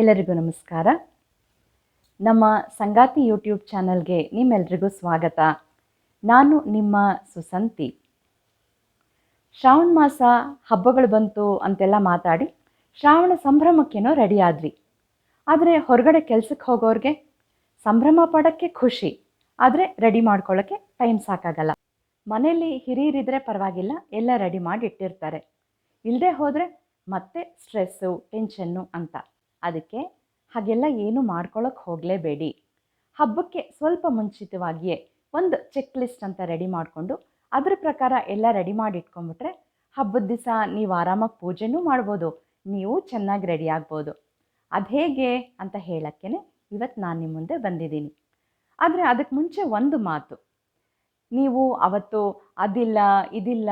ಎಲ್ಲರಿಗೂ ನಮಸ್ಕಾರ. ನಮ್ಮ ಸಂಗಾತಿ ಯೂಟ್ಯೂಬ್ ಚಾನಲ್ಗೆ ನಿಮ್ಮೆಲ್ರಿಗೂ ಸ್ವಾಗತ. ನಾನು ನಿಮ್ಮ ಸುಸಂತಿ. ಶ್ರಾವಣ ಮಾಸ ಹಬ್ಬಗಳು ಬಂತು ಅಂತೆಲ್ಲ ಮಾತಾಡಿ ಶ್ರಾವಣ ಸಂಭ್ರಮಕ್ಕೇನೋ ರೆಡಿ ಆದ್ವಿ ಆದರೆ ಹೊರಗಡೆ ಕೆಲಸಕ್ಕೆ ಹೋಗೋರಿಗೆ ಸಂಭ್ರಮ ಪಡೋಕ್ಕೆ ಖುಷಿ, ಆದರೆ ರೆಡಿ ಮಾಡ್ಕೊಳ್ಳೋಕ್ಕೆ ಟೈಮ್ ಸಾಕಾಗಲ್ಲ. ಮನೆಯಲ್ಲಿ ಹಿರಿಯರಿದ್ರೆ ಪರವಾಗಿಲ್ಲ, ಎಲ್ಲ ರೆಡಿ ಮಾಡಿ ಇಟ್ಟಿರ್ತಾರೆ. ಇಲ್ಲದೆ ಹೋದರೆ ಮತ್ತೆ ಸ್ಟ್ರೆಸ್ಸು ಟೆನ್ಷನ್ನು ಅಂತ. ಅದಕ್ಕೆ ಹಾಗೆಲ್ಲ ಏನು ಮಾಡ್ಕೊಳ್ಳೋಕೆ ಹೋಗಲೇಬೇಡಿ. ಹಬ್ಬಕ್ಕೆ ಸ್ವಲ್ಪ ಮುಂಚಿತವಾಗಿಯೇ ಒಂದು ಚೆಕ್ ಲಿಸ್ಟ್ ಅಂತ ರೆಡಿ ಮಾಡಿಕೊಂಡು ಅದರ ಪ್ರಕಾರ ಎಲ್ಲ ರೆಡಿ ಮಾಡಿ ಇಟ್ಕೊಂಡ್ಬಿಟ್ರೆ ಹಬ್ಬದ ದಿವಸ ನೀವು ಆರಾಮಾಗಿ ಪೂಜೆನೂ ಮಾಡ್ಬೋದು, ನೀವು ಚೆನ್ನಾಗಿ ರೆಡಿ ಆಗ್ಬೋದು. ಅದು ಹೇಗೆ ಅಂತ ಹೇಳೋಕ್ಕೆ ಇವತ್ತು ನಾನು ನಿಮ್ಮ ಮುಂದೆ ಬಂದಿದ್ದೀನಿ. ಆದರೆ ಅದಕ್ಕೆ ಮುಂಚೆ ಒಂದು ಮಾತು. ನೀವು ಅವತ್ತು ಅದಿಲ್ಲ, ಇದಿಲ್ಲ,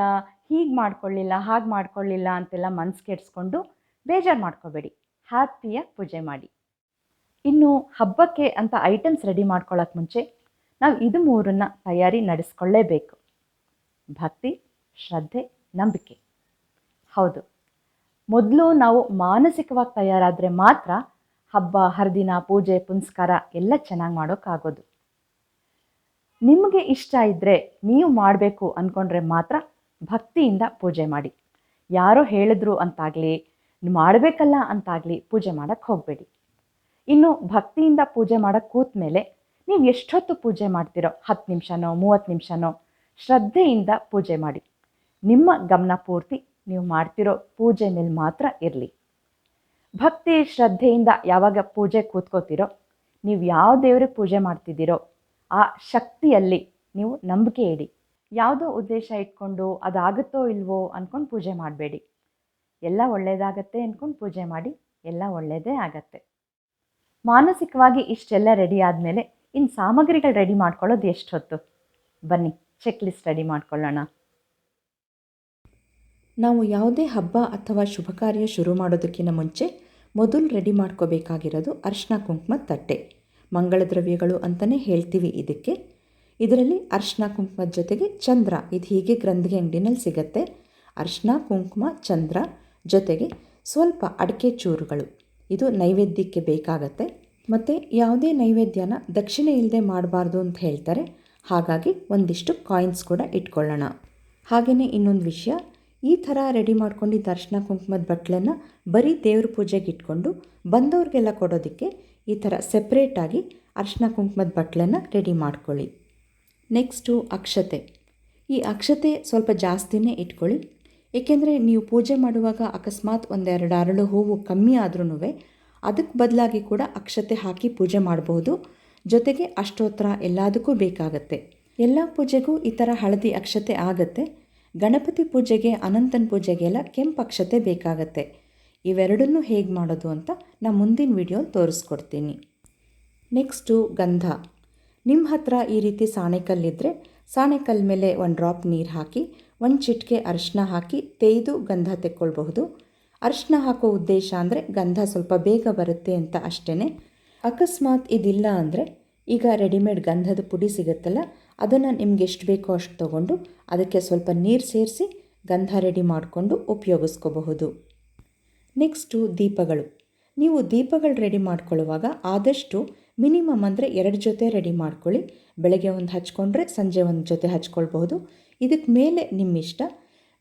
ಹೀಗೆ ಮಾಡ್ಕೊಳ್ಳಿಲ್ಲ, ಹಾಗೆ ಮಾಡ್ಕೊಳ್ಳಿಲ್ಲ ಅಂತೆಲ್ಲ ಮನ್ಸು ಕೆಡಿಸ್ಕೊಂಡು ಬೇಜಾರು ಮಾಡ್ಕೋಬೇಡಿ. ಹ್ಯಾಪಿಯಾಗಿ ಪೂಜೆ ಮಾಡಿ. ಇನ್ನು ಹಬ್ಬಕ್ಕೆ ಅಂತ ಐಟಮ್ಸ್ ರೆಡಿ ಮಾಡ್ಕೊಳ್ಳೋಕೆ ಮುಂಚೆ ನಾವು ಇದು ಮೂರನ್ನ ತಯಾರಿ ನಡೆಸ್ಕೊಳ್ಳೇಬೇಕು. ಭಕ್ತಿ, ಶ್ರದ್ಧೆ, ನಂಬಿಕೆ. ಹೌದು. ಮೊದಲು ನಾವು ಮಾನಸಿಕವಾಗಿ ತಯಾರಾದರೆ ಮಾತ್ರ ಹಬ್ಬ, ಹರಿದಿನ, ಪೂಜೆ, ಪುನಸ್ಕಾರ ಎಲ್ಲ ಚೆನ್ನಾಗಿ ಮಾಡೋಕ್ಕಾಗೋದು. ನಿಮಗೆ ಇಷ್ಟ ಇದ್ದರೆ ನೀವು ಮಾಡಬೇಕು ಅಂದ್ಕೊಂಡ್ರೆ ಮಾತ್ರ ಭಕ್ತಿಯಿಂದ ಪೂಜೆ ಮಾಡಿ. ಯಾರೋ ಹೇಳಿದ್ರು ಅಂತಾಗಲಿ ಮಾಡಬೇಕಲ್ಲ ಅಂತಾಗಲಿ ಪೂಜೆ ಮಾಡೋಕ್ಕೆ ಹೋಗಬೇಡಿ. ಇನ್ನು ಭಕ್ತಿಯಿಂದ ಪೂಜೆ ಮಾಡೋಕ್ಕೆ ಕೂತ ಮೇಲೆ ನೀವು ಎಷ್ಟೊತ್ತು ಪೂಜೆ ಮಾಡ್ತೀರೋ, ಹತ್ತು ನಿಮಿಷನೋ, ಮೂವತ್ತು ನಿಮಿಷನೋ, ಶ್ರದ್ಧೆಯಿಂದ ಪೂಜೆ ಮಾಡಿ. ನಿಮ್ಮ ಗಮನ ಪೂರ್ತಿ ನೀವು ಮಾಡ್ತಿರೋ ಪೂಜೆ ಮೇಲೆ ಮಾತ್ರ ಇರಲಿ. ಭಕ್ತಿ, ಶ್ರದ್ಧೆಯಿಂದ ಯಾವಾಗ ಪೂಜೆ ಕೂತ್ಕೋತಿರೋ, ನೀವು ಯಾವ ದೇವರಿಗೆ ಪೂಜೆ ಮಾಡ್ತಿದ್ದೀರೋ, ಆ ಶಕ್ತಿಯಲ್ಲಿ ನೀವು ನಂಬಿಕೆ ಇಡಿ. ಯಾವುದೋ ಉದ್ದೇಶ ಇಟ್ಕೊಂಡು ಅದಾಗುತ್ತೋ ಇಲ್ವೋ ಅಂದ್ಕೊಂಡು ಪೂಜೆ ಮಾಡಬೇಡಿ. ಎಲ್ಲ ಒಳ್ಳೆಯದಾಗತ್ತೆ ಅಂದ್ಕೊಂಡು ಪೂಜೆ ಮಾಡಿ ಎಲ್ಲ ಒಳ್ಳೆಯದೇ ಆಗತ್ತೆ. ಮಾನಸಿಕವಾಗಿ ಇಷ್ಟೆಲ್ಲ ರೆಡಿ ಆದಮೇಲೆ ಇನ್ನು ಸಾಮಗ್ರಿಗಳು ರೆಡಿ ಮಾಡ್ಕೊಳ್ಳೋದು ಎಷ್ಟು ಹೊತ್ತು? ಬನ್ನಿ ಚೆಕ್ ಲಿಸ್ಟ್ ರೆಡಿ ಮಾಡ್ಕೊಳ್ಳೋಣ. ನಾವು ಯಾವುದೇ ಹಬ್ಬ ಅಥವಾ ಶುಭ ಕಾರ್ಯ ಶುರು ಮಾಡೋದಕ್ಕಿಂತ ಮುಂಚೆ ಮೊದಲು ರೆಡಿ ಮಾಡ್ಕೋಬೇಕಾಗಿರೋದು ಅರ್ಶಿನ ಕುಂಕುಮ ತಟ್ಟೆ. ಮಂಗಳ ದ್ರವ್ಯಗಳು ಅಂತಲೇ ಹೇಳ್ತೀವಿ ಇದಕ್ಕೆ. ಇದರಲ್ಲಿ ಅರ್ಶಿನ ಕುಂಕುಮದ ಜೊತೆಗೆ ಚಂದ್ರ, ಇದು ಹೀಗೆ ಗ್ರಂಥಿಗೆ ಅಂಗಡಿನಲ್ಲಿ ಸಿಗತ್ತೆ. ಅರ್ಶಿನ, ಕುಂಕುಮ, ಚಂದ್ರ ಜೊತೆಗೆ ಸ್ವಲ್ಪ ಅಡಿಕೆ ಚೂರುಗಳು. ಇದು ನೈವೇದ್ಯಕ್ಕೆ ಬೇಕಾಗತ್ತೆ. ಮತ್ತು ಯಾವುದೇ ನೈವೇದ್ಯನ ದಕ್ಷಿಣೆ ಇಲ್ಲದೆ ಮಾಡಬಾರ್ದು ಅಂತ ಹೇಳ್ತಾರೆ. ಹಾಗಾಗಿ ಒಂದಿಷ್ಟು ಕಾಯಿನ್ಸ್ ಕೂಡ ಇಟ್ಕೊಳ್ಳೋಣ. ಹಾಗೆಯೇ ಇನ್ನೊಂದು ವಿಷಯ. ಈ ಥರ ರೆಡಿ ಮಾಡ್ಕೊಂಡಿದ್ದ ಅರ್ಶಿನ ಕುಂಕುಮದ ಬಟ್ಲನ್ನು ಬರೀ ದೇವ್ರ ಪೂಜೆಗೆ ಇಟ್ಕೊಂಡು ಬಂದವ್ರಿಗೆಲ್ಲ ಕೊಡೋದಕ್ಕೆ ಈ ಥರ ಸೆಪ್ರೇಟಾಗಿ ಅರ್ಶಿನ ಕುಂಕುಮದ ಬಟ್ಲನ್ನು ರೆಡಿ ಮಾಡ್ಕೊಳ್ಳಿ. ನೆಕ್ಸ್ಟು ಅಕ್ಷತೆ. ಈ ಅಕ್ಷತೆ ಸ್ವಲ್ಪ ಜಾಸ್ತಿನೇ ಇಟ್ಕೊಳ್ಳಿ. ಏಕೆಂದರೆ ನೀವು ಪೂಜೆ ಮಾಡುವಾಗ ಅಕಸ್ಮಾತ್ ಒಂದೆರಡು ಅರಳು ಹೂವು ಕಮ್ಮಿ ಆದ್ರೂ ಅದಕ್ಕೆ ಬದಲಾಗಿ ಕೂಡ ಅಕ್ಷತೆ ಹಾಕಿ ಪೂಜೆ ಮಾಡಬಹುದು. ಜೊತೆಗೆ ಅಷ್ಟೋತ್ತರ ಎಲ್ಲದಕ್ಕೂ ಬೇಕಾಗತ್ತೆ. ಎಲ್ಲ ಪೂಜೆಗೂ ಈ ಥರ ಹಳದಿ ಅಕ್ಷತೆ ಆಗತ್ತೆ. ಗಣಪತಿ ಪೂಜೆಗೆ, ಅನಂತನ ಪೂಜೆಗೆಲ್ಲ ಕೆಂಪು ಅಕ್ಷತೆ ಬೇಕಾಗತ್ತೆ. ಇವೆರಡನ್ನೂ ಹೇಗೆ ಮಾಡೋದು ಅಂತ ನಾನು ಮುಂದಿನ ವಿಡಿಯೋ ತೋರಿಸ್ಕೊಡ್ತೀನಿ. ನೆಕ್ಸ್ಟು ಗಂಧ. ನಿಮ್ಮ ಹತ್ರ ಈ ರೀತಿ ಸಾಣೆಕಲ್ಲಿದ್ದರೆ ಸಾಣೆಕಲ್ ಮೇಲೆ ಒಂದು ಡ್ರಾಪ್ ನೀರು ಹಾಕಿ ಒಂದು ಚಿಟಿಕೆ ಅರಿಶಿನ ಹಾಕಿ ತೇಯ್ದು ಗಂಧ ತೆಕ್ಕೊಳ್ಬಹುದು. ಅರಿಶಿನ ಹಾಕೋ ಉದ್ದೇಶ ಅಂದರೆ ಗಂಧ ಸ್ವಲ್ಪ ಬೇಗ ಬರುತ್ತೆ ಅಂತ ಅಷ್ಟೇ ಅಕಸ್ಮಾತ್ ಇದಿಲ್ಲ ಅಂದರೆ ಈಗ ರೆಡಿಮೇಡ್ ಗಂಧದ ಪುಡಿ ಸಿಗುತ್ತಲ್ಲ, ಅದನ್ನು ನಿಮ್ಗೆ ಎಷ್ಟು ಬೇಕೋ ಅಷ್ಟು ತೊಗೊಂಡು ಅದಕ್ಕೆ ಸ್ವಲ್ಪ ನೀರು ಸೇರಿಸಿ ಗಂಧ ರೆಡಿ ಮಾಡಿಕೊಂಡು ಉಪಯೋಗಿಸ್ಕೋಬಹುದು. ನೆಕ್ಸ್ಟು ದೀಪಗಳು. ನೀವು ದೀಪಗಳು ರೆಡಿ ಮಾಡ್ಕೊಳ್ಳುವಾಗ ಆದಷ್ಟು ಮಿನಿಮಮ್ ಅಂದರೆ ಎರಡು ಜೊತೆ ರೆಡಿ ಮಾಡ್ಕೊಳ್ಳಿ. ಬೆಳಗ್ಗೆ ಒಂದು ಹಚ್ಕೊಂಡ್ರೆ ಸಂಜೆ ಒಂದು ಜೊತೆ ಹಚ್ಕೊಳ್ಬಹುದು. ಇದಕ್ಕೆ ಮೇಲೆ ನಿಮ್ಮ ಇಷ್ಟ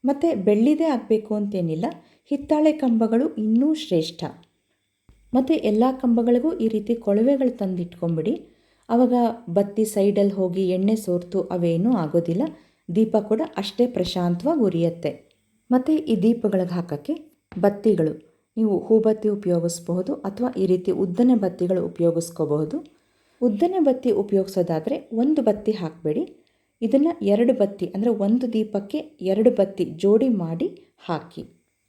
ಮತ್ತು ಬೆಳ್ಳಿದೇ ಆಗಬೇಕು ಅಂತೇನಿಲ್ಲ. ಹಿತ್ತಾಳೆ ಕಂಬಗಳು ಇನ್ನೂ ಶ್ರೇಷ್ಠ. ಮತ್ತು ಎಲ್ಲ ಕಂಬಗಳಿಗೂ ಈ ರೀತಿ ಕೊಳವೆಗಳು ತಂದಿಟ್ಕೊಂಬಿಡಿ. ಆವಾಗ ಬತ್ತಿ ಸೈಡಲ್ಲಿ ಹೋಗಿ ಎಣ್ಣೆ ಸೋರ್ತು ಅವೇನೂ ಆಗೋದಿಲ್ಲ. ದೀಪ ಕೂಡ ಅಷ್ಟೇ ಪ್ರಶಾಂತವಾಗಿ ಉರಿಯುತ್ತೆ. ಮತ್ತು ಈ ದೀಪಗಳಿಗೆ ಹಾಕೋಕ್ಕೆ ಬತ್ತಿಗಳು. ನೀವು ಹೂಬತ್ತಿ ಉಪಯೋಗಿಸ್ಬಹುದು ಅಥವಾ ಈ ರೀತಿ ಉದ್ದನೆ ಬತ್ತಿಗಳು ಉಪಯೋಗಿಸ್ಕೋಬಹುದು. ಉದ್ದನೆ ಬತ್ತಿ ಉಪಯೋಗಿಸೋದಾದರೆ ಒಂದು ಬತ್ತಿ ಹಾಕಬೇಡಿ. ಇದನ್ನು ಎರಡು ಬತ್ತಿ, ಅಂದರೆ ಒಂದು ದೀಪಕ್ಕೆ ಎರಡು ಬತ್ತಿ ಜೋಡಿ ಮಾಡಿ ಹಾಕಿ.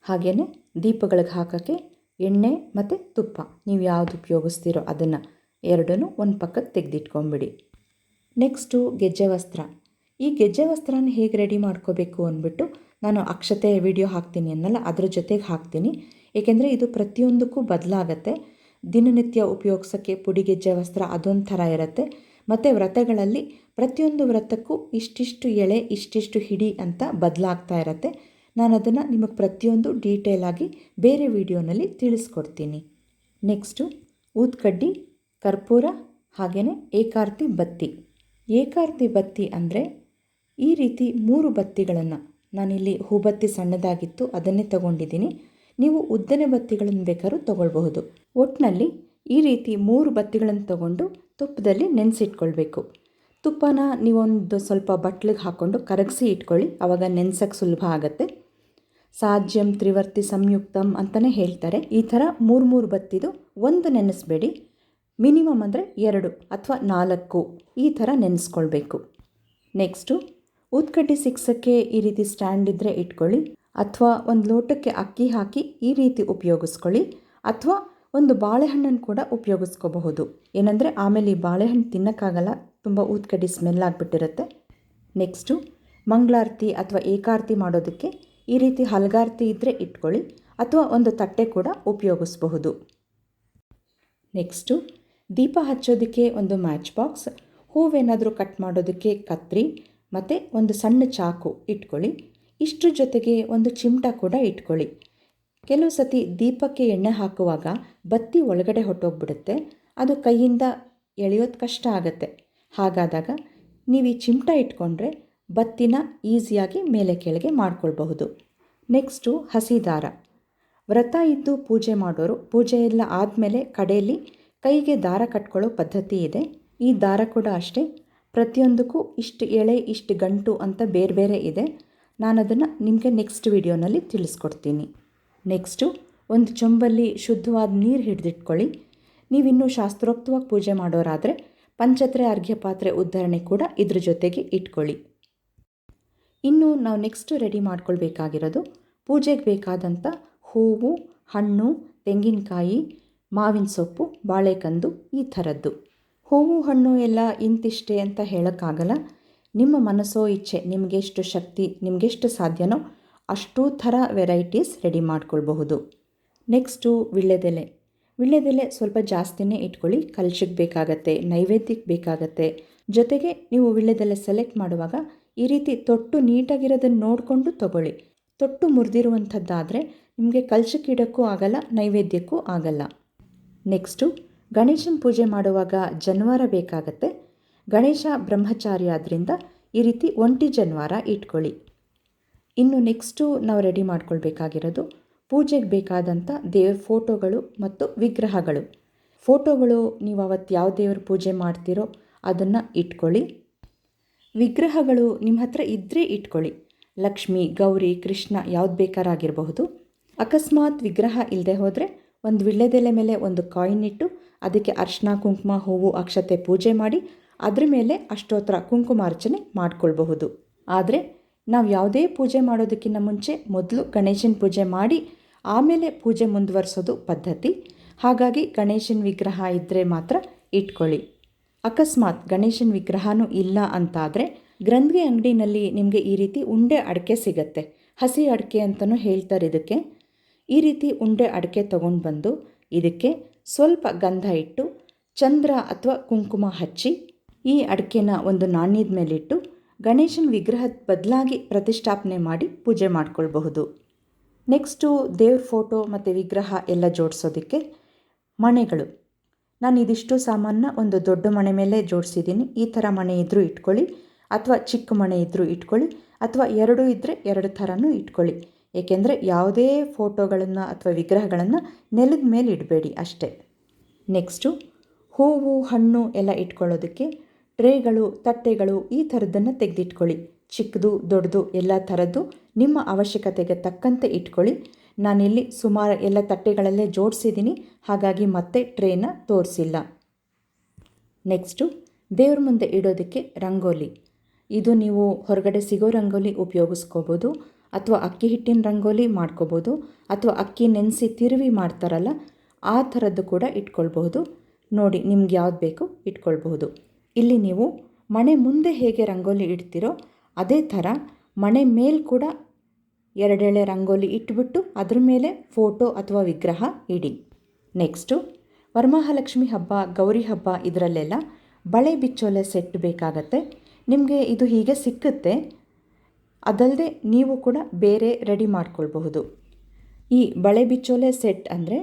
ಹಾಗೆಯೇ ದೀಪಗಳಿಗೆ ಹಾಕೋಕ್ಕೆ ಎಣ್ಣೆ ಮತ್ತು ತುಪ್ಪ, ನೀವು ಯಾವುದು ಉಪಯೋಗಿಸ್ತೀರೋ ಅದನ್ನು ಎರಡನ್ನೂ ಒಂದು ಪಕ್ಕಕ್ಕೆ ತೆಗೆದಿಟ್ಕೊಂಬಿಡಿ ನೆಕ್ಸ್ಟು ಗೆಜ್ಜೆ ವಸ್ತ್ರ. ಈ ಗೆಜ್ಜೆ ವಸ್ತ್ರನ ಹೇಗೆ ರೆಡಿ ಮಾಡ್ಕೋಬೇಕು ಅಂದ್ಬಿಟ್ಟು ನಾನು ಅಕ್ಷತೆ ವಿಡಿಯೋ ಹಾಕ್ತೀನಿ ಅನ್ನಲ್ಲ, ಅದ್ರ ಜೊತೆಗೆ ಹಾಕ್ತೀನಿ. ಏಕೆಂದರೆ ಇದು ಪ್ರತಿಯೊಂದಕ್ಕೂ ಬದಲಾಗತ್ತೆ. ದಿನನಿತ್ಯ ಉಪಯೋಗಿಸೋಕ್ಕೆ ಪುಡಿಗೆಜ್ಜೆ ವಸ್ತ್ರ ಅದೊಂದು ಥರ ಇರುತ್ತೆ. ಮತ್ತು ವ್ರತಗಳಲ್ಲಿ ಪ್ರತಿಯೊಂದು ವ್ರತಕ್ಕೂ ಇಷ್ಟಿಷ್ಟು ಎಳೆ, ಇಷ್ಟಿಷ್ಟು ಹಿಡಿ ಅಂತ ಬದಲಾಗ್ತಾ ಇರತ್ತೆ. ನಾನು ಅದನ್ನು ನಿಮಗೆ ಪ್ರತಿಯೊಂದು ಡೀಟೇಲಾಗಿ ಬೇರೆ ವಿಡಿಯೋನಲ್ಲಿ ತಿಳಿಸ್ಕೊಡ್ತೀನಿ. ನೆಕ್ಸ್ಟು ಊದ್ಕಡ್ಡಿ, ಕರ್ಪೂರ ಹಾಗೆಯೇ ಏಕಾರ್ತಿ ಬತ್ತಿ. ಏಕಾರ್ತಿ ಬತ್ತಿ ಅಂದರೆ ಈ ರೀತಿ ಮೂರು ಬತ್ತಿಗಳನ್ನು ನಾನಿಲ್ಲಿ ಹೂಬತ್ತಿ ಸಣ್ಣದಾಗಿತ್ತು, ಅದನ್ನೇ ತಗೊಂಡಿದ್ದೀನಿ. ನೀವು ಉದ್ದನೆ ಬತ್ತಿಗಳನ್ನು ಬೇಕಾದ್ರೂ ತಗೊಳ್ಬಹುದು. ಒಟ್ಟಿನಲ್ಲಿ ಈ ರೀತಿ ಮೂರು ಬತ್ತಿಗಳನ್ನು ತಗೊಂಡು ತುಪ್ಪದಲ್ಲಿ ನೆನೆಸಿಟ್ಕೊಳ್ಬೇಕು. ತುಪ್ಪನ ನೀವೊಂದು ಸ್ವಲ್ಪ ಬಟ್ಲಿಗೆ ಹಾಕ್ಕೊಂಡು ಕರಗಿಸಿ ಇಟ್ಕೊಳ್ಳಿ ಆವಾಗ ನೆನೆಸೋಕ್ಕೆ ಸುಲಭ ಆಗುತ್ತೆ. ಸಾಜ್ಯಂ ತ್ರಿವರ್ತಿ ಸಂಯುಕ್ತಂ ಅಂತಲೇ ಹೇಳ್ತಾರೆ. ಈ ಥರ ಮೂರು ಮೂರು ಬತ್ತಿದು ಒಂದು ನೆನೆಸ್ಬೇಡಿ. ಮಿನಿಮಮ್ ಅಂದರೆ ಎರಡು ಅಥವಾ ನಾಲ್ಕು ಈ ಥರ ನೆನೆಸ್ಕೊಳ್ಬೇಕು. ನೆಕ್ಸ್ಟು ಊದ್ಕಡ್ಡಿ ಸಿಕ್ಸೋಕ್ಕೆ ಈ ರೀತಿ ಸ್ಟ್ಯಾಂಡ್ ಇದ್ದರೆ ಇಟ್ಕೊಳ್ಳಿ. ಅಥವಾ ಒಂದು ಲೋಟಕ್ಕೆ ಅಕ್ಕಿ ಹಾಕಿ ಈ ರೀತಿ ಉಪಯೋಗಿಸ್ಕೊಳ್ಳಿ. ಅಥವಾ ಒಂದು ಬಾಳೆಹಣ್ಣನ್ನು ಕೂಡ ಉಪಯೋಗಿಸ್ಕೋಬಹುದು. ಏನಂದರೆ ಆಮೇಲೆ ಈ ಬಾಳೆಹಣ್ಣು ತಿನ್ನೋಕ್ಕಾಗಲ್ಲ, ತುಂಬ ಊದ್ಕಡ್ಡಿ ಸ್ಮೆಲ್ ಆಗಿಬಿಟ್ಟಿರುತ್ತೆ. ನೆಕ್ಸ್ಟು, ಮಂಗಳಾರತಿ ಅಥವಾ ಏಕಾರತಿ ಮಾಡೋದಕ್ಕೆ ಈ ರೀತಿ ಹಲಗಾರತಿ ಇದ್ದರೆ ಇಟ್ಕೊಳ್ಳಿ. ಅಥವಾ ಒಂದು ತಟ್ಟೆ ಕೂಡ ಉಪಯೋಗಿಸಬಹುದು. ನೆಕ್ಸ್ಟು, ದೀಪ ಹಚ್ಚೋದಕ್ಕೆ ಒಂದು ಮ್ಯಾಚ್ ಬಾಕ್ಸ್. ಹೂವೇನಾದರೂ ಕಟ್ ಮಾಡೋದಕ್ಕೆ ಕತ್ರಿ ಮತ್ತು ಒಂದು ಸಣ್ಣ ಚಾಕು ಇಟ್ಕೊಳ್ಳಿ. ಇಷ್ಟ್ರ ಜೊತೆಗೆ ಒಂದು ಚಿಮಟ ಕೂಡ ಇಟ್ಕೊಳ್ಳಿ. ಕೆಲವು ಸತಿ ದೀಪಕ್ಕೆ ಎಣ್ಣೆ ಹಾಕುವಾಗ ಬತ್ತಿ ಒಳಗಡೆ ಹೊಟ್ಟೋಗ್ಬಿಡುತ್ತೆ. ಅದು ಕೈಯಿಂದ ಎಳೆಯೋದು ಕಷ್ಟ ಆಗುತ್ತೆ. ಹಾಗಾದಾಗ ನೀವು ಈ ಚಿಮಟ ಇಟ್ಕೊಂಡ್ರೆ ಬತ್ತಿನ ಈಸಿಯಾಗಿ ಮೇಲೆ ಕೆಳಗೆ ಮಾಡ್ಕೊಳ್ಬಹುದು. ನೆಕ್ಸ್ಟು ಹಸಿ ದಾರ ವ್ರತ ಇದ್ದು ಪೂಜೆ ಮಾಡೋರು ಪೂಜೆ ಎಲ್ಲ ಆದಮೇಲೆ ಕಡೆಯಲ್ಲಿ ಕೈಗೆ ದಾರ ಕಟ್ಕೊಳ್ಳೋ ಪದ್ಧತಿ ಇದೆ. ಈ ದಾರ ಕೂಡ ಅಷ್ಟೇ. ಪ್ರತಿಯೊಂದಕ್ಕೂ ಇಷ್ಟು ಎಳೆ, ಇಷ್ಟು ಗಂಟು ಅಂತ ಬೇರೆ ಬೇರೆ ಇದೆ. ನಾನು ಅದನ್ನು ನಿಮಗೆ ನೆಕ್ಸ್ಟ್ ವಿಡಿಯೋನಲ್ಲಿ ತಿಳಿಸ್ಕೊಡ್ತೀನಿ. ನೆಕ್ಸ್ಟು ಒಂದು ಚೊಂಬಲ್ಲಿ ಶುದ್ಧವಾದ ನೀರು ಹಿಡಿದಿಟ್ಕೊಳ್ಳಿ. ನೀವಿನ್ನೂ ಶಾಸ್ತ್ರೋಕ್ತವಾಗಿ ಪೂಜೆ ಮಾಡೋರಾದರೆ ಪಂಚತ್ರೆ, ಅರ್ಘ್ಯ ಪಾತ್ರೆ ಉದ್ಧರಣೆ ಕೂಡ ಇದ್ರ ಜೊತೆಗೆ ಇಟ್ಕೊಳ್ಳಿ. ಇನ್ನು ನಾವು ನೆಕ್ಸ್ಟ್ ರೆಡಿ ಮಾಡ್ಕೊಳ್ಬೇಕಾಗಿರೋದು ಪೂಜೆಗೆ ಬೇಕಾದಂಥ ಹೂವು, ಹಣ್ಣು, ತೆಂಗಿನಕಾಯಿ, ಮಾವಿನ ಸೊಪ್ಪು, ಬಾಳೆಕಂದು ಈ ಥರದ್ದು. ಹೂವು, ಹಣ್ಣು ಎಲ್ಲ ಇಂತಿಷ್ಟೇ ಅಂತ ಹೇಳೋಕ್ಕಾಗಲ್ಲ. ನಿಮ್ಮ ಮನಸ್ಸೋ ಇಚ್ಛೆ, ನಿಮಗೆಷ್ಟು ಶಕ್ತಿ, ನಿಮಗೆಷ್ಟು ಸಾಧ್ಯನೋ ಅಷ್ಟೂ ಥರ ವೆರೈಟೀಸ್ ರೆಡಿ ಮಾಡ್ಕೊಳ್ಬಹುದು. ನೆಕ್ಸ್ಟು ವಿಳ್ಳೆದೆಲೆ. ವಿಳ್ಳೆದೆಲೆ ಸ್ವಲ್ಪ ಜಾಸ್ತಿನೇ ಇಟ್ಕೊಳ್ಳಿ. ಕಲ್ಶಕ್ಕೆ ಬೇಕಾಗತ್ತೆ, ನೈವೇದ್ಯಕ್ಕೆ ಬೇಕಾಗತ್ತೆ. ಜೊತೆಗೆ ನೀವು ವಿಳ್ಳೆದೆಲೆ ಸೆಲೆಕ್ಟ್ ಮಾಡುವಾಗ ಈ ರೀತಿ ತೊಟ್ಟು ನೀಟಾಗಿರೋದನ್ನು ನೋಡಿಕೊಂಡು ತಗೊಳ್ಳಿ. ತೊಟ್ಟು ಮುರಿದಿರುವಂಥದ್ದಾದರೆ ನಿಮಗೆ ಕಲ್ಶಕ್ಕೆ ಇಡೋಕ್ಕೂ ಆಗಲ್ಲ, ನೈವೇದ್ಯಕ್ಕೂ ಆಗಲ್ಲ. ನೆಕ್ಸ್ಟು ಗಣೇಶನ ಪೂಜೆ ಮಾಡುವಾಗ ಜನಿವಾರ ಬೇಕಾಗತ್ತೆ. ಗಣೇಶ ಬ್ರಹ್ಮಚಾರಿ ಆದ್ದರಿಂದ ಈ ರೀತಿ ಒಂಟಿ ಜನಿವಾರ ಇಟ್ಕೊಳ್ಳಿ. ಇನ್ನು ನೆಕ್ಸ್ಟು ನಾವು ರೆಡಿ ಮಾಡ್ಕೊಳ್ಬೇಕಾಗಿರೋದು ಪೂಜೆಗೆ ಬೇಕಾದಂಥ ದೇವ್ರ ಫೋಟೋಗಳು ಮತ್ತು ವಿಗ್ರಹಗಳು. ಫೋಟೋಗಳು ನೀವು ಅವತ್ತು ಯಾವ ದೇವ್ರ ಪೂಜೆ ಮಾಡ್ತೀರೋ ಅದನ್ನು ಇಟ್ಕೊಳ್ಳಿ. ವಿಗ್ರಹಗಳು ನಿಮ್ಮ ಹತ್ರ ಇದ್ದರೆ ಇಟ್ಕೊಳ್ಳಿ. ಲಕ್ಷ್ಮಿ, ಗೌರಿ, ಕೃಷ್ಣ ಯಾವ್ದು ಬೇಕಾರಾಗಿರಬಹುದು. ಅಕಸ್ಮಾತ್ ವಿಗ್ರಹ ಇಲ್ಲದೆ ಹೋದರೆ ಒಂದು ವಿಳ್ಳೆದೆಲೆ ಮೇಲೆ ಒಂದು ಕಾಯಿನ್ ಇಟ್ಟು ಅದಕ್ಕೆ ಅರ್ಶಿನ, ಕುಂಕುಮ, ಹೂವು, ಅಕ್ಷತೆ ಪೂಜೆ ಮಾಡಿ ಅದ್ರ ಮೇಲೆ ಅಷ್ಟೋತ್ರ ಕುಂಕುಮಾರ್ಚನೆ ಮಾಡಿಕೊಳ್ಬಹುದು. ಆದರೆ ನಾವು ಯಾವುದೇ ಪೂಜೆ ಮಾಡೋದಕ್ಕಿಂತ ಮುಂಚೆ ಮೊದಲು ಗಣೇಶನ ಪೂಜೆ ಮಾಡಿ ಆಮೇಲೆ ಪೂಜೆ ಮುಂದುವರಿಸೋದು ಪದ್ಧತಿ. ಹಾಗಾಗಿ ಗಣೇಶನ ವಿಗ್ರಹ ಇದ್ದರೆ ಮಾತ್ರ ಇಟ್ಕೊಳ್ಳಿ. ಅಕಸ್ಮಾತ್ ಗಣೇಶನ ವಿಗ್ರಹನೂ ಇಲ್ಲ ಅಂತಾದರೆ ಗ್ರಂಥಿ ಅಂಗಡಿನಲ್ಲಿ ನಿಮಗೆ ಈ ರೀತಿ ಉಂಡೆ ಅಡಿಕೆ ಸಿಗತ್ತೆ. ಹಸಿ ಅಡಿಕೆ ಅಂತಲೂ ಹೇಳ್ತಾರೆ ಇದಕ್ಕೆ. ಈ ರೀತಿ ಉಂಡೆ ಅಡಿಕೆ ತೊಗೊಂಡು ಬಂದು ಇದಕ್ಕೆ ಸ್ವಲ್ಪ ಗಂಧ ಇಟ್ಟು ಚಂದ್ರ ಅಥವಾ ಕುಂಕುಮ ಹಚ್ಚಿ ಈ ಅಡಿಕೆನ ಒಂದು ನಾಣ್ಯದ ಮೇಲಿಟ್ಟು ಗಣೇಶನ ವಿಗ್ರಹದ ಬದಲಾಗಿ ಪ್ರತಿಷ್ಠಾಪನೆ ಮಾಡಿ ಪೂಜೆ ಮಾಡಿಕೊಳ್ಬಹುದು. ನೆಕ್ಸ್ಟು ದೇವ್ರ ಫೋಟೋ ಮತ್ತು ವಿಗ್ರಹ ಎಲ್ಲ ಜೋಡಿಸೋದಕ್ಕೆ ಮಣೆಗಳು. ನಾನು ಇದಿಷ್ಟು ಸಾಮಾನ ಒಂದು ದೊಡ್ಡ ಮಣೆ ಮೇಲೆ ಜೋಡಿಸಿದ್ದೀನಿ. ಈ ಥರ ಮಣೆ ಇದ್ದರೂ ಇಟ್ಕೊಳ್ಳಿ, ಅಥವಾ ಚಿಕ್ಕ ಮಣೆ ಇದ್ದರೂ ಇಟ್ಕೊಳ್ಳಿ, ಅಥವಾ ಎರಡು ಇದ್ದರೆ ಎರಡು ಥರನೂ ಇಟ್ಕೊಳ್ಳಿ. ಏಕೆಂದರೆ ಯಾವುದೇ ಫೋಟೋಗಳನ್ನು ಅಥವಾ ವಿಗ್ರಹಗಳನ್ನು ನೆಲದ ಮೇಲೆ ಇಡಬೇಡಿ ಅಷ್ಟೇ. ನೆಕ್ಸ್ಟು ಹೂವು, ಹಣ್ಣು ಎಲ್ಲ ಇಟ್ಕೊಳ್ಳೋದಕ್ಕೆ ಟ್ರೇಗಳು, ತಟ್ಟೆಗಳು ಈ ಥರದ್ದನ್ನು ತೆಗೆದಿಟ್ಕೊಳ್ಳಿ. ಚಿಕ್ಕದು, ದೊಡ್ಡದು ಎಲ್ಲ ಥರದ್ದು ನಿಮ್ಮ ಅವಶ್ಯಕತೆಗೆ ತಕ್ಕಂತೆ ಇಟ್ಕೊಳ್ಳಿ. ನಾನಿಲ್ಲಿ ಸುಮಾರು ಎಲ್ಲ ತಟ್ಟೆಗಳಲ್ಲೇ ಜೋಡಿಸಿದ್ದೀನಿ, ಹಾಗಾಗಿ ಮತ್ತೆ ಟ್ರೇನ ತೋರಿಸಿಲ್ಲ. ನೆಕ್ಸ್ಟು ದೇವ್ರ ಮುಂದೆ ಇಡೋದಕ್ಕೆ ರಂಗೋಲಿ. ಇದು ನೀವು ಹೊರಗಡೆ ಸಿಗೋ ರಂಗೋಲಿ ಉಪಯೋಗಿಸ್ಕೋಬೋದು. ಅಥವಾ ಅಕ್ಕಿ ಹಿಟ್ಟಿನ ರಂಗೋಲಿ ಮಾಡ್ಕೋಬೋದು ಅಥವಾ ಅಕ್ಕಿ ನೆನೆಸಿ ತಿರುವಿ ಮಾಡ್ತಾರಲ್ಲ, ಆ ಥರದ್ದು ಕೂಡ ಇಟ್ಕೊಳ್ಬಹುದು. ನೋಡಿ, ನಿಮ್ಗೆ ಯಾವ್ದು ಬೇಕು ಇಟ್ಕೊಳ್ಬಹುದು. ಇಲ್ಲಿ ನೀವು ಮನೆ ಮುಂದೆ ಹೇಗೆ ರಂಗೋಲಿ ಇಡ್ತೀರೋ ಅದೇ ಥರ ಮನೆ ಮೇಲೆ ಕೂಡ ಎರಡೆಳೆ ರಂಗೋಲಿ ಇಟ್ಬಿಟ್ಟು ಅದ್ರ ಮೇಲೆ ಫೋಟೋ ಅಥವಾ ವಿಗ್ರಹ ಇಡಿ. ನೆಕ್ಸ್ಟು, ವರಮಹಾಲಕ್ಷ್ಮಿ ಹಬ್ಬ, ಗೌರಿ ಹಬ್ಬ ಇದರಲ್ಲೆಲ್ಲ ಬಳೆ ಬಿಚ್ಚೋಲೆ ಸೆಟ್ ಬೇಕಾಗತ್ತೆ. ನಿಮಗೆ ಇದು ಹೀಗೆ ಸಿಕ್ಕುತ್ತೆ. ಅದಲ್ಲದೆ ನೀವು ಕೂಡ ಬೇರೆ ರೆಡಿ ಮಾಡ್ಕೊಳ್ಬಹುದು. ಈ ಬಳೆ ಬಿಚ್ಚೋಲೆ ಸೆಟ್ ಅಂದರೆ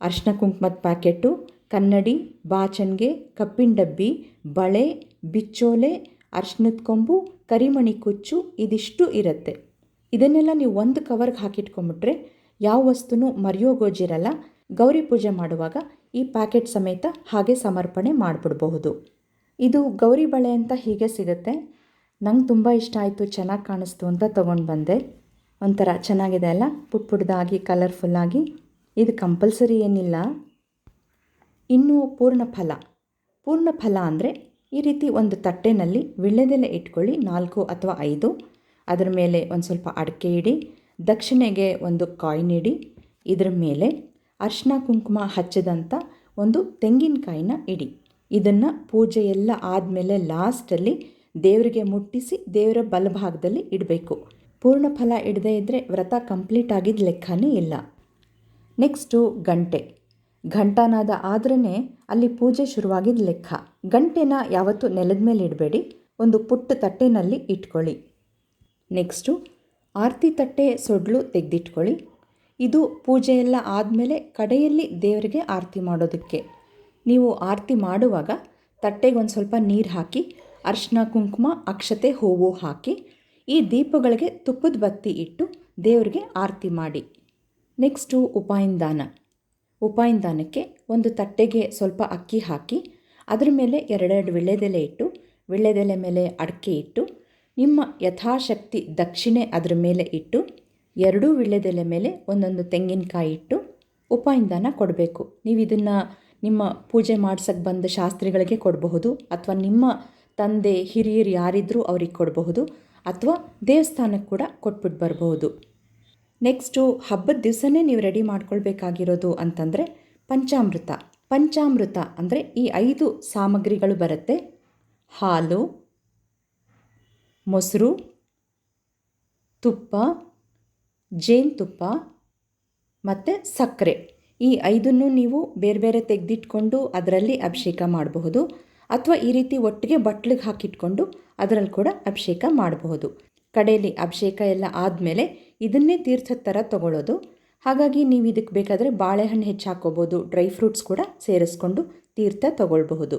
ಅರ್ಶಿನ ಕುಂಕುಮದ ಪ್ಯಾಕೆಟು, ಕನ್ನಡಿ, ಬಾಚಣಿಗೆ ಕಪ್ಪಿನ ಡಬ್ಬಿ, ಬಳೆ, ಬಿಚ್ಚೋಲೆ, ಅರ್ಶಿನದ ಕೊಂಬು, ಕರಿಮಣಿ ಕುಚ್ಚು ಇದಿಷ್ಟು ಇರುತ್ತೆ. ಇದನ್ನೆಲ್ಲ ನೀವು ಒಂದು ಕವರ್ಗೆ ಹಾಕಿಟ್ಕೊಂಬಿಟ್ರೆ ಯಾವ ವಸ್ತುನೂ ಮರೆಯೋಗೋಜಿರಲ್ಲ ಗೌರಿ ಪೂಜೆ ಮಾಡುವಾಗ ಈ ಪ್ಯಾಕೆಟ್ ಸಮೇತ ಹಾಗೆ ಸಮರ್ಪಣೆ ಮಾಡಿಬಿಡಬಹುದು. ಇದು ಗೌರಿ ಬಳೆ ಅಂತ ಹೀಗೆ ಸಿಗುತ್ತೆ. ನಂಗೆ ತುಂಬ ಇಷ್ಟ ಆಯಿತು, ಚೆನ್ನಾಗಿ ಕಾಣಿಸ್ತು ಅಂತ ತೊಗೊಂಡು ಬಂದೆ. ಒಂಥರ ಚೆನ್ನಾಗಿದೆ ಅಲ್ಲ? ಪುಟ್ ಪುಟ್ದಾಗಿ ಕಲರ್ಫುಲ್ಲಾಗಿ ಇದು ಕಂಪಲ್ಸರಿ ಏನಿಲ್ಲ. ಇನ್ನು ಪೂರ್ಣ ಫಲ. ಪೂರ್ಣ ಫಲ ಅಂದರೆ ಈ ರೀತಿ ಒಂದು ತಟ್ಟೆನಲ್ಲಿ ವಿಳ್ಳೆದೆಲೆ ಇಟ್ಕೊಳ್ಳಿ, ನಾಲ್ಕು ಅಥವಾ ಐದು. ಅದರ ಮೇಲೆ ಒಂದು ಸ್ವಲ್ಪ ಅಡಿಕೆ ಇಡಿ, ದಕ್ಷಿಣೆಗೆ ಒಂದು ಕಾಯಿನ್ ಇಡಿ. ಇದರ ಮೇಲೆ ಅರ್ಶಿನ ಕುಂಕುಮ ಹಚ್ಚಿದಂಥ ಒಂದು ತೆಂಗಿನಕಾಯಿನ ಇಡಿ. ಇದನ್ನು ಪೂಜೆ ಎಲ್ಲ ಆದಮೇಲೆ ಲಾಸ್ಟಲ್ಲಿ ದೇವರಿಗೆ ಮುಟ್ಟಿಸಿ ದೇವರ ಬಲಭಾಗದಲ್ಲಿ ಇಡಬೇಕು. ಪೂರ್ಣ ಫಲ ಇಡದೇ ಇದ್ದರೆ ವ್ರತ ಕಂಪ್ಲೀಟ್ ಆಗಿದ್ದ ಲೆಕ್ಕನೇ ಇಲ್ಲ. ನೆಕ್ಸ್ಟು ಗಂಟೆ. ಘಂಟಾನಾದ ಆದ್ರೇ ಅಲ್ಲಿ ಪೂಜೆ ಶುರುವಾಗಿದ್ದ ಲೆಕ್ಕ. ಗಂಟೆನ ಯಾವತ್ತೂ ನೆಲದ ಮೇಲೆ ಇಡಬೇಡಿ. ಒಂದು ಪುಟ್ಟ ತಟ್ಟೆನಲ್ಲಿ ಇಟ್ಕೊಳ್ಳಿ. ನೆಕ್ಸ್ಟು ಆರತಿ ತಟ್ಟೆ ಸೊಡ್ಲು ತೆಗೆದಿಟ್ಕೊಳ್ಳಿ. ಇದು ಪೂಜೆ ಎಲ್ಲ ಆದಮೇಲೆ ಕಡೆಯಲ್ಲಿ ದೇವರಿಗೆ ಆರತಿ ಮಾಡೋದಕ್ಕೆ. ನೀವು ಆರತಿ ಮಾಡುವಾಗ ತಟ್ಟೆಗೆ ಒಂದು ಸ್ವಲ್ಪ ನೀರು ಹಾಕಿ ಅರ್ಶಿನ ಕುಂಕುಮ, ಅಕ್ಷತೆ ಹೂವು ಹಾಕಿ ಈ ದೀಪಗಳಿಗೆ ತುಪ್ಪದ ಬತ್ತಿ ಇಟ್ಟು ದೇವರಿಗೆ ಆರತಿ ಮಾಡಿ. ನೆಕ್ಸ್ಟು ಉಪಾಯಿಂದಾನ. ಉಪಾಯಿಂದಾನಕ್ಕೆ ಒಂದು ತಟ್ಟೆಗೆ ಸ್ವಲ್ಪ ಅಕ್ಕಿ ಹಾಕಿ ಅದರ ಮೇಲೆ ಎರಡೆರಡು ವಿಳ್ಳೆದೆಲೆ ಇಟ್ಟು, ವಿಳ್ಳೆದೆಲೆ ಮೇಲೆ ಅಡಿಕೆ ಇಟ್ಟು, ನಿಮ್ಮ ಯಥಾಶಕ್ತಿ ದಕ್ಷಿಣೆ ಅದರ ಮೇಲೆ ಇಟ್ಟು, ಎರಡೂ ವಿಳ್ಳೆದೆಲೆ ಮೇಲೆ ಒಂದೊಂದು ತೆಂಗಿನಕಾಯಿ ಇಟ್ಟು ಉಪಾಯಿಂದಾನ ಕೊಡಬೇಕು. ನೀವು ಇದನ್ನು ನಿಮ್ಮ ಪೂಜೆ ಮಾಡ್ಸಕ್ಕೆ ಬಂದ ಶಾಸ್ತ್ರಿಗಳಿಗೆ ಕೊಡಬಹುದು ಅಥವಾ ನಿಮ್ಮ ತಂದೆ ಹಿರಿಯರು ಯಾರಿದ್ರೂ ಅವ್ರಿಗೆ ಕೊಡಬಹುದು ಅಥವಾ ದೇವಸ್ಥಾನಕ್ಕೆ ಕೂಡ ಕೊಟ್ಬಿಟ್ಟು ಬರಬಹುದು. ನೆಕ್ಸ್ಟು ಹಬ್ಬದ ದಿವಸನೇ ನೀವು ರೆಡಿ ಮಾಡ್ಕೊಳ್ಬೇಕಾಗಿರೋದು ಅಂತಂದರೆ ಪಂಚಾಮೃತ. ಪಂಚಾಮೃತ ಅಂದರೆ ಈ ಐದು ಸಾಮಗ್ರಿಗಳು ಬರುತ್ತೆ. ಹಾಲು, ಮೊಸರು, ತುಪ್ಪ, ಜೇನುತುಪ್ಪ ಮತ್ತು ಸಕ್ಕರೆ. ಈ ಐದನ್ನು ನೀವು ಬೇರೆ ಬೇರೆ ತೆಗೆದಿಟ್ಕೊಂಡು ಅದರಲ್ಲಿ ಅಭಿಷೇಕ ಮಾಡಬಹುದು. ಅಥವಾ ಈ ರೀತಿ ಒಟ್ಟಿಗೆ ಬಟ್ಲಿಗೆ ಹಾಕಿಟ್ಕೊಂಡು ಅದರಲ್ಲಿ ಕೂಡ ಅಭಿಷೇಕ ಮಾಡಬಹುದು. ಕಡೆಯಲ್ಲಿ ಅಭಿಷೇಕ ಎಲ್ಲ ಆದಮೇಲೆ ಇದನ್ನೇ ತೀರ್ಥದ ಥರ ತಗೊಳ್ಳೋದು. ಹಾಗಾಗಿ ನೀವು ಇದಕ್ಕೆ ಬೇಕಾದರೆ ಬಾಳೆಹಣ್ಣು ಹೆಚ್ಚು ಹಾಕೋಬೋದು ಡ್ರೈ ಫ್ರೂಟ್ಸ್ ಕೂಡ ಸೇರಿಸ್ಕೊಂಡು ತೀರ್ಥ ತಗೊಳ್ಬಹುದು.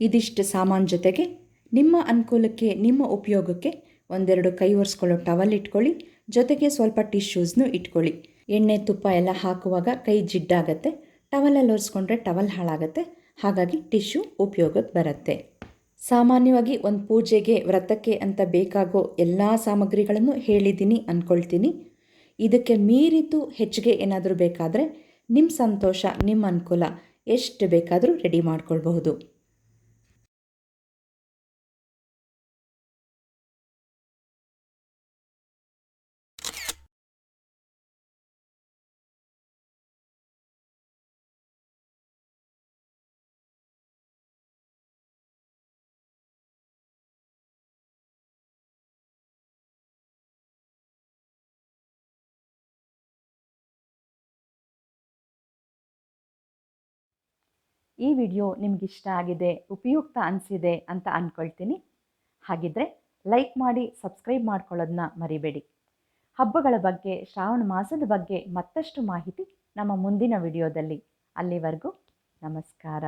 ಇದಿಷ್ಟು ಸಾಮಾನು ಜೊತೆಗೆ ನಿಮ್ಮ ಅನುಕೂಲಕ್ಕೆ, ನಿಮ್ಮ ಉಪಯೋಗಕ್ಕೆ ಒಂದೆರಡು ಕೈ ಒರೆಸ್ಕೊಳ್ಳೋ ಟವಲ್ ಇಟ್ಕೊಳ್ಳಿ, ಜೊತೆಗೆ ಸ್ವಲ್ಪ ಟಿಶ್ಯೂಸ್ನು ಇಟ್ಕೊಳ್ಳಿ. ಎಣ್ಣೆ ತುಪ್ಪ ಎಲ್ಲ ಹಾಕುವಾಗ ಕೈ ಜಿಡ್ಡಾಗತ್ತೆ ಟವಲಲ್ಲಿ ಒರೆಸ್ಕೊಂಡ್ರೆ ಟವಲ್ ಹಾಳಾಗತ್ತೆ ಹಾಗಾಗಿ ಟಿಶ್ಯೂ ಉಪಯೋಗಕ್ಕೆ ಬರುತ್ತೆ. ಸಾಮಾನ್ಯವಾಗಿ ಒಂದು ಪೂಜೆಗೆ, ವ್ರತಕ್ಕೆ ಅಂತ ಬೇಕಾಗೋ ಎಲ್ಲ ಸಾಮಗ್ರಿಗಳನ್ನು ಹೇಳಿದ್ದೀನಿ ಅಂದ್ಕೊಳ್ತೀನಿ ಇದಕ್ಕೆ ಮೀರಿತು ಹೆಚ್ಚಿಗೆ ಏನಾದರೂ ಬೇಕಾದರೆ ನಿಮ್ಮ ಸಂತೋಷ, ನಿಮ್ಮ ಅನುಕೂಲ ಎಷ್ಟು ಬೇಕಾದರೂ ರೆಡಿ ಮಾಡ್ಕೊಳ್ಬಹುದು. ಈ ವಿಡಿಯೋ ನಿಮಗಿಷ್ಟ ಆಗಿದೆ, ಉಪಯುಕ್ತ ಅನಿಸಿದೆ ಅಂತ ಅಂದ್ಕೊಳ್ತೀನಿ ಹಾಗಿದ್ರೆ ಲೈಕ್ ಮಾಡಿ, ಸಬ್ಸ್ಕ್ರೈಬ್ ಮಾಡ್ಕೊಳ್ಳೋದನ್ನ ಮರಿಬೇಡಿ. ಹಬ್ಬಗಳ ಬಗ್ಗೆ, ಶ್ರಾವಣ ಮಾಸದ ಬಗ್ಗೆ ಮತ್ತಷ್ಟು ಮಾಹಿತಿ ನಮ್ಮ ಮುಂದಿನ ವಿಡಿಯೋದಲ್ಲಿ. ಅಲ್ಲಿವರೆಗೂ ನಮಸ್ಕಾರ.